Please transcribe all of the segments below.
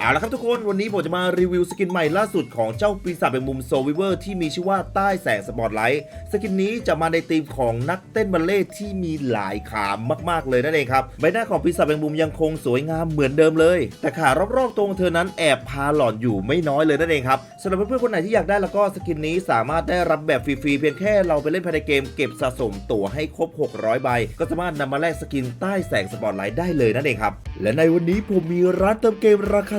เอาละครับทุกคนวันนี้ผมจะมารีวิวสกินใหม่ล่าสุดของเจ้าปีศาจเป็นมุมโซวิเวอร์ที่มีชื่อว่าใต้แสงสปอตไลท์สกินนี้จะมาในธีมของนักเต้นบัลเล่ที่มีหลายขามมากๆเลยนั่นเองครับใบหน้าของปีศาจเป็นมุมยังคงสวยงามเหมือนเดิมเลย แต่ขารอบๆตัวของเธอนั้นแอบพาหลอนอยู่ไม่น้อยเลยนั่นเองครับสำหรับเพื่อนๆคนไหนที่อยากได้แล้วก็สกินนี้สามารถได้รับแบบฟรีๆเพียงแค่เราไปเล่นภายในเกมเก็บสะสมตั๋วให้ครบ 600 ใบ ก็สามารถนำมาแลกสกินใต้แสงสปอตไลท์ได้เลยนั่นเองครับและในวันนี้ผมมีร้านเติมเกมราคา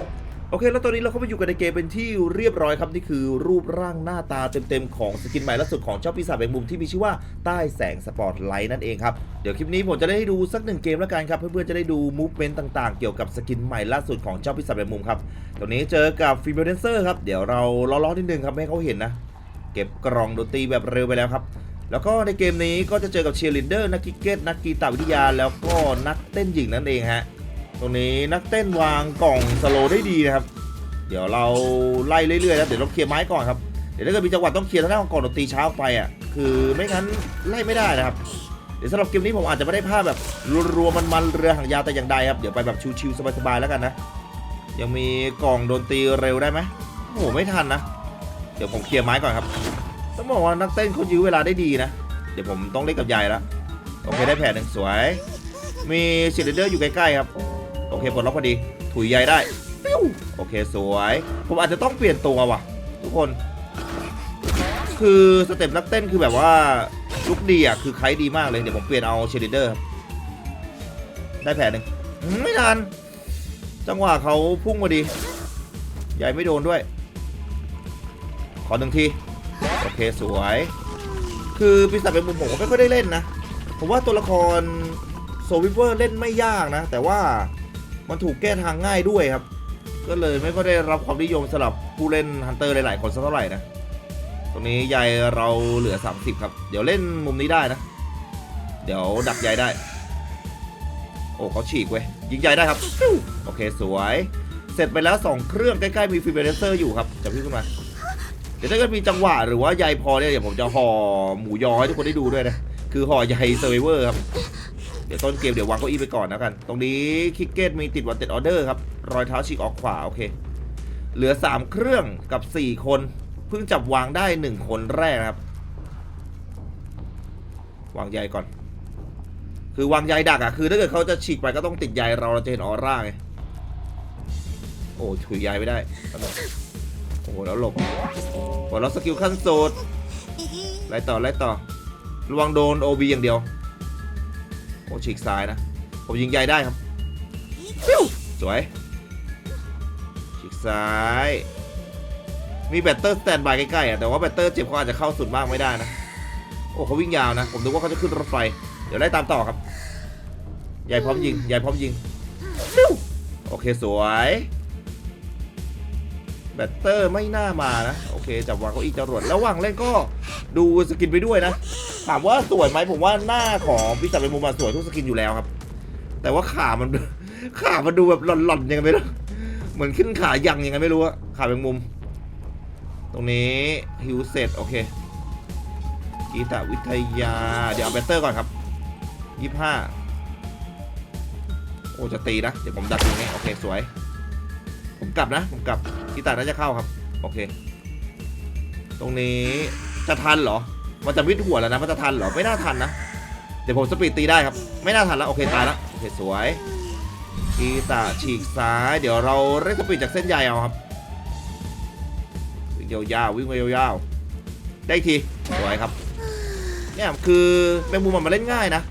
โอเค แล้วตอนนี้เราเข้ามาอยู่กันในเกมเป็นที่เรียบร้อยครับ นี่คือรูปร่างหน้าตาเต็มๆของสกินใหม่ล่าสุดของเจ้าปีศาจแมงมุมที่มีชื่อว่าใต้แสงสปอตไลท์นั่นเองครับ เดี๋ยวคลิปนี้ผมจะได้ให้ดูสักหนึ่งเกมแล้วกันครับ เพื่อนๆจะได้ดูมูฟเมนต์ต่างๆ เกี่ยวกับสกินใหม่ล่าสุดของเจ้าปีศาจแมงมุมครับตรงนี้เจอกับฟีเมลเดนเซอร์ครับเดี๋ยวเราล้อๆนิดนึงครับให้เขาเห็นนะเก็บกล่องดนตรีแบบเร็วไปแล้วครับแล้วก็ในเกมนี้ก็จะเจอกับเชียร์ลินเดอร์นักกิเก็ตนักกีตาวิทยาแล้วก็นักเต้นหญิงนั่นเองฮะ ตรงนี้นักเต้นวางกล่องสโลได้ดีนะครับ เดี๋ยวเราไล่เรื่อยๆแล้วเดี๋ยวเราเคลียร์ไม้ก่อนครับ เดี๋ยวถ้าเกิดมีจังหวะต้องเคลียร์ทางด้านของกล่องดนตรีเช้าไปอะ คือไม่งั้นไล่ไม่ได้นะครับ เดี๋ยวสำหรับเกมนี้ผมอาจจะไม่ได้ภาพแบบรัวๆมันๆเรือหางยาวแต่อย่างใดครับ เดี๋ยวไปแบบชิวๆสบายๆแล้วกันนะ ยังมีกล่องดนตรีเร็วได้ไหมโอ้โหไม่ทันนะ เดี๋ยวผมเคลียร์ไม้ก่อนครับ ต้องบอกว่านักเต้นเขายื้อเวลาได้ดีนะ เดี๋ยวผมต้องเล่นกับยายแล้วโอเคได้แผนหนึ่งสวย มีเชลเดอร์อยู่ใกล้ๆครับ โอเคปลดล็อกพอดี ถุยใยได้ปิ้วโอเคสวย ผมอาจจะต้องเปลี่ยนตัวว่ะ ทุกคน คือสเต็ปนักเต้นคือแบบว่าลุกดีอะคือใครดีมากเลยเดี๋ยวผมเปลี่ยนเอาเชลเดอร์ครับได้แผลหนึ่งอืมไม่ทันจังหวะเขาพุ่งมาดี ใหญ่ไม่โดนด้วย ขอหนึ่งที โอเคสวย คือปีศาจเป็นมุมผมก็ไม่ค่อยได้เล่นนะ ผมว่าตัวละครโซวิเวอร์เล่นไม่ยากนะ แต่ว่า มันถูกแก้ทางง่ายด้วยครับ ก็เลยไม่ค่อยได้รับความนิยมสำหรับผู้เล่นฮันเตอร์หลายๆคนสักเท่าไหร่นะตรงนี้ยายเราเหลือ 30 ครับ เดี๋ยวเล่นมุมนี้ได้นะ เดี๋ยวดักยายได้ โอ้เขาฉีกเว้ยยิงยายได้ครับ โอเคสวย เสร็จไปแล้ว 2 เครื่องใกล้ๆมีฟิเบเรเซอร์อยู่ครับจะพี่ขึ้นมา เดี๋ยวถ้าเกิดมีจังหวะหรือว่าใยพอเนี่ยเดี๋ยวผมจะห่อหมูยอให้ทุกคนได้ดูด้วยนะ คือห่อใยเซอร์เวอร์ครับ ดี๋ยวต้นเกมเดี๋ยววางเก้าอี้ไปก่อนแล้วกัน ตรงนี้คิกเก็ตมีติดวันเต็ดออเดอร์ครับ รอยเท้าฉีกออกขวา โอเค เหลือ 3 เครื่องกับ 4 คน เพิ่งจับวางได้ 1 คนแรกนะครับ วางใยก่อน คือวางใยดักอะคือถ้าเกิดเขาจะฉีกไปก็ต้องติดใยเราเราจะเห็นออร่าไง โอ้ถุยใยไม่ได้ โอ้โหแล้วหลบหัวเราะสกิลขั้นสุดไล่ต่อไล่ต่อระวังโดนโอบีอย่างเดียว โอ้ฉีกซ้ายนะ ผมยิงใหญ่ได้ครับฟิวสวย ฉีกซ้าย มีแบตเตอร์สแตนบายใกล้ๆอะ แต่ว่าแบตเตอร์เจ็บเขาอาจจะเข้าสุดมากไม่ได้นะ โอ้เขาวิ่งยาวนะ ผมนึกว่าเขาจะขึ้นรถไฟ เดี๋ยวไล่ตามต่อครับ ใหญ่พร้อมยิง ใหญ่พร้อมยิงฟิวโอเคสวย แบตเตอร์ไม่น่ามานะ โอเค จับวางเก้าอี้จรวดระหว่างเล่นก็ดูสกินไปด้วยนะ ถามว่าสวยไหมผมว่าหน้าของพิศาจเป็นมุมมาสวยทุกสกินอยู่แล้วครับ แต่ว่าขามันขามันดูแบบหล่อนๆยังไงไม่รู้เหมือนขึ้นขายังยังไงไม่รู้อะขาเป็นมุม ตรงนี้ฮิวเสร็จโอเคกีตาวิทยา เดี๋ยวเอาแบตเตอร์ก่อนครับยี่ห้าโอ้จะตีนะ เดี๋ยวผมดักตรงนี้ โอเค สวย ผมกลับนะ ผมกลับกีตาร์น่าจะเข้าครับ โอเค ตรงนี้จะทันเหรอ มันจะวิดหัวแล้วนะ มันจะทันเหรอ ไม่น่าทันนะ เดี๋ยวผมสปีดตีได้ครับ ไม่น่าทันแล้ว โอเคตายแล้วโอเคสวย กีตาร์ฉีกซ้าย เดี๋ยวเราเร่งสปีดจากเส้นใยเอาครับวิ่งยาวๆวิ่งไปยาวๆ ได้อีกที สวยครับ เนี่ยคือแมงมุมมันมาเล่นง่ายนะ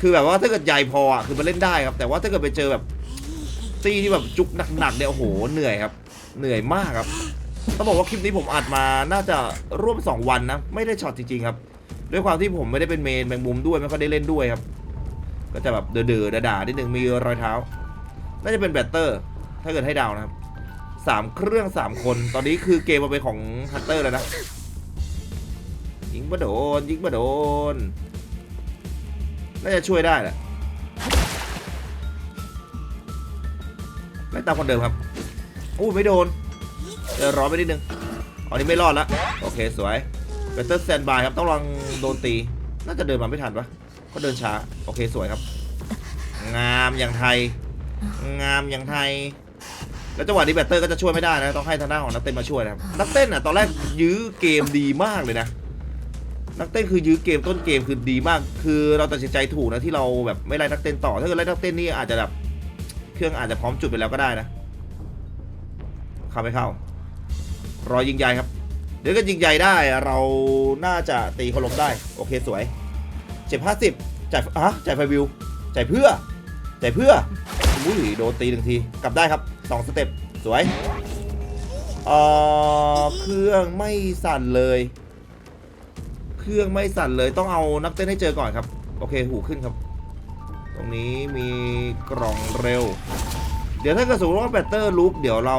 คือแบบว่าถ้าเกิดใหญ่พออะคือมันเล่นได้ครับ แต่ว่าถ้าเกิดไปเจอแบบ ตี้ที่แบบจุกหนักๆเนี่ยโอ้โหเหนื่อยครับ เหนื่อยมากครับต้องบอกว่าคลิปนี้ผมอัดมาน่าจะร่วม 2 วันนะไม่ได้ช็อตจริงๆครับด้วยความที่ผมไม่ได้เป็นเมนแมงมุมด้วยไม่ค่อยได้เล่นด้วยครับ ก็จะแบบเดือดด่าๆนิดนึงมีรอยเท้า น่าจะเป็นแบตเตอร์ ถ้าเกิดให้ดาวนะครับสามเครื่องสามคนตอนนี้คือเกมมาเป็นของฮันเตอร์แล้วนะยิงมาโดนยิงมาโดนน่าจะช่วยได้แหละ ไล่ตามคนเดิมครับอู้ไม่โดนเดี๋ยวรอไปนิดนึงอันนี้ไม่รอดละโอเคสวยเบเตอร์แซนบายครับต้องลองโดนตี น่าจะเดินมาไม่ทันปะก็เดินช้า โอเคสวยครับ งามอย่างไทย งามอย่างไทย แล้วจังหวะนี้แบตเตอร์ก็จะช่วยไม่ได้นะ ต้องให้ทางด้านของนักเต้นมาช่วยนะครับ นักเต้นอะตอนแรกยื้อเกมดีมากเลยนะ นักเต้นคือยื้อเกมต้นเกมคือดีมาก คือเราตัดสินใจถูกนะที่เราแบบไม่ไล่นักเต้นต่อ ถ้าเกิดไล่นักเต้นนี่อาจจะแบบ เครื่องอาจจะพร้อมจุดไปแล้วก็ได้นะเข้าไม่เข้า รอยิงใหญ่ครับ เดี๋ยวก็ยิงใหญ่ได้เราน่าจะตีเขาล้มได้ โอเคสวยเจ็บห้าสิบจ่ายอะจ่ายไฟวิวจ่ายเพื่อจ่ายเพื่ออุ้ยโดนตีหนึ่งทีกลับได้ครับสองสเต็ปสวยเออเครื่องไม่สั่นเลย เครื่องไม่สั่นเลยต้องเอานักเต้นให้เจอก่อนครับ โอเคหูขึ้นครับ ตรงนี้มีกล่องเร็ว เดี๋ยวถ้าเกิดสมมติว่าแบตเตอร์ลุกเดี๋ยวเรา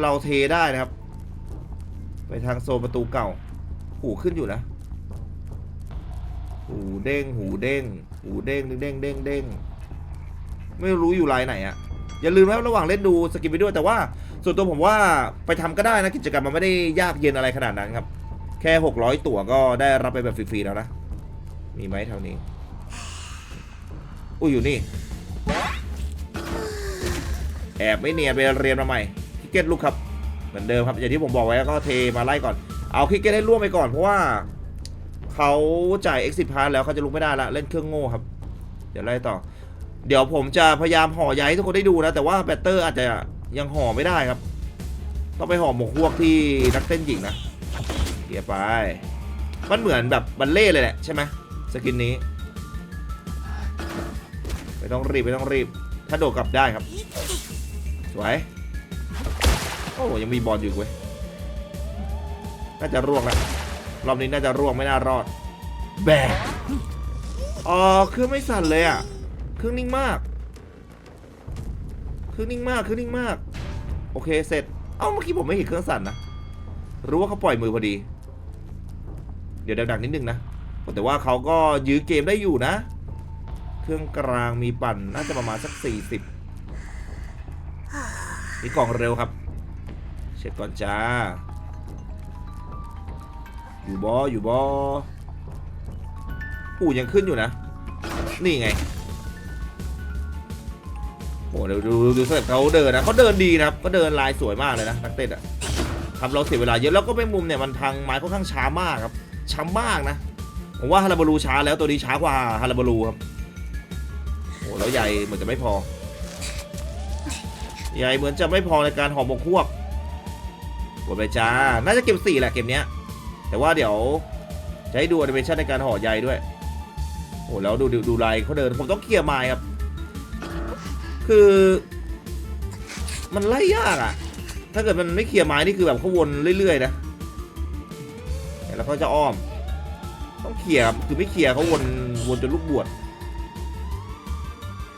เราเทได้นะครับ ไปทางโซนประตูเก่า หูขึ้นอยู่นะ หูเด้ง หูเด้ง หูเด้งเด้งเด้งเด้งไม่รู้อยู่ลายไหนอะอย่าลืมนะระหว่างเล่นดูสกิปไปด้วยแต่ว่า ส่วนตัวผมว่าไปทำก็ได้นะกิจกรรมมันไม่ได้ยากเย็นอะไรขนาดนั้นครับ แค่ 600 ตั๋วก็ได้รับไปแบบฟรีๆแล้วนะ มีไหมแถวนี้ อุ้ยอยู่นี่ แอบไม่เนียนไปเรียนมาใหม่คิกเก็ตลูกครับ เหมือนเดิมครับ อย่างที่ผมบอกไว้ก็เทมาไล่ก่อน เอาคิกเก็ตให้ร่วมไปก่อนเพราะว่าเขาจ่าย exit pass แล้วเขาจะลุกไม่ได้ละเล่นเครื่องโง่ครับ เดี๋ยวไล่ต่อ เดี๋ยวผมจะพยายามห่อใยให้ทุกคนได้ดูนะ แต่ว่าแบตเตอร์อาจจะยังห่อไม่ได้ครับ ต้องไปห่อหมกพวกที่นักเต้นหญิงนะเกียร์ไป มันเหมือนแบบบัลเล่เลยแหละใช่ไหม สกินนี้ ไม่ต้องรีบไม่ต้องรีบ ถ้าโดดกลับได้ครับ สวย โอ้ยังมีบอลอยู่เว้ย น่าจะร่วงแล้วรอบนี้น่าจะร่วงไม่น่ารอด แบกอ๋อเครื่องไม่สั่นเลยอะ เครื่องนิ่งมาก เครื่องนิ่งมาก เครื่องนิ่งมาก โอเคเสร็จ เอ้าเมื่อกี้ผมไม่เห็นเครื่องสั่นนะ รู้ว่าเขาปล่อยมือพอดี เดี๋ยวดักๆนิดนึงนะ แต่ว่าเขาก็ยื้อเกมได้อยู่นะ เครื่องกลางมีปั่นน่าจะประมาณสัก 40 มีกล่องเร็วครับ เช็คก่อนจ้า อยู่บออยู่บออู่ยังขึ้นอยู่นะ นี่ไงโอ้เดี๋ยวดูดูสเต็ปเขาเดินนะเขาเดินดีนะครับ ก็เดินลายสวยมากเลยนะนักเตะอะทำเราเสียเวลาเยอะแล้วก็ไม่มุมเนี่ยมันพังไม้ค่อนข้างช้ามากครับช้ามากนะ ผมว่าฮาราบารูช้าแล้วตัวนี้ช้ากว่าฮาราบารูครับโอ้แล้วใหญ่เหมือนจะไม่พอ ใหญ่เหมือนจะไม่พอในการหอมหมกควบกดไปจ้า น่าจะเก็บสี่แหละเกมเนี้ย แต่ว่าเดี๋ยวจะให้ดูแอนิเมชันในการห่อใยด้วย โอ้แล้วดูดูดูลายเขาเดิน ผมต้องเคลียร์ไม้ครับ คือ มันไล่ยากอะถ้าเกิดมันไม่เคลียร์ไม้นี่คือแบบเขาวนเรื่อยๆนะ แล้วเขาจะอ้อม ต้องเคลียร์ครับคือไม่เคลียร์เขาวนวนจนลูกบวช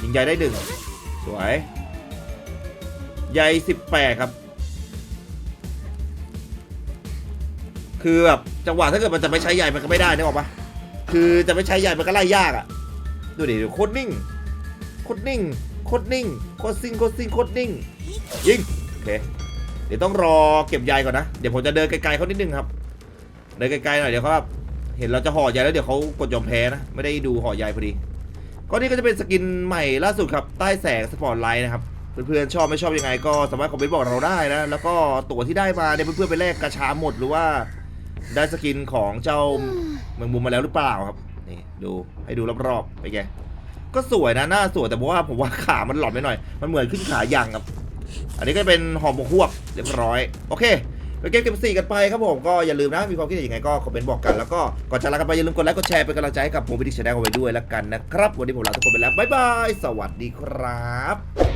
ยิงใยได้หนึ่งสวยใยสิบแปดครับ คือแบบจังหวะถ้าเกิดมันจะไม่ใช้ใหญ่มันก็ไม่ได้นึกออกปะคือจะไม่ใช้ใหญ่มันก็ไล่ยากอะ่ะดูดิโคตรนิ่งโคตรนิ่งโคตรนิ่งโคตรซิงโคตรซิงโคตรนิ่งยิงโอเคเดี๋ยวต้องรอเก็บใยก่อนนะเดี๋ยวผมจะเดินไกลๆเขานิดนึงครับเดินไกลๆหน่อยเดี๋ยวเขาแบบ เห็นเราจะห่อใยแล้วเดี๋ยวเขากดยอมแพ้นะ ไม่ได้ดูห่อใยพอดีก็นี่ก็จะเป็นสกินใหม่ล่าสุดครับ ใต้แสงสปอร์ตไลท์นะครับเพื่อนๆชอบไม่ชอบยังไงก็สามารถคอมเมนต์บอกเราได้นะ แล้วก็ตั๋วที่ได้มาเนี่ยเพื่อนๆไปแลกกระชาหมดหรือว่าได้สกินของเจ้าเมืองมุมมาแล้วหรือเปล่าครับนี่ดูให้ดูรอบๆไปนไงก็สวยนะหน้าสวยแต่ว่าผมว่าขามันหลอนไปหน่อย มันเหมือนขึ้นขายังครับ อันนี้ก็เป็นหอมหมกฮวกเรียบร้อย โอเค ไปเกมเกมสี่กันไปครับผมก็อย่าลืมนะมีความคิดเห็นยังไงก็คอมเมนต์บอกกันแล้วก็ก่อนจะลากันไปอย่าลืมกดไลค์กดแชร์เป็นกำลังใจให้กับผมวิดีชแนลเอาไว้ด้วยแล้วกันนะครับวันนี้ผมลาทุกคนไปแล้วบ๊ายบายสวัสดีครับ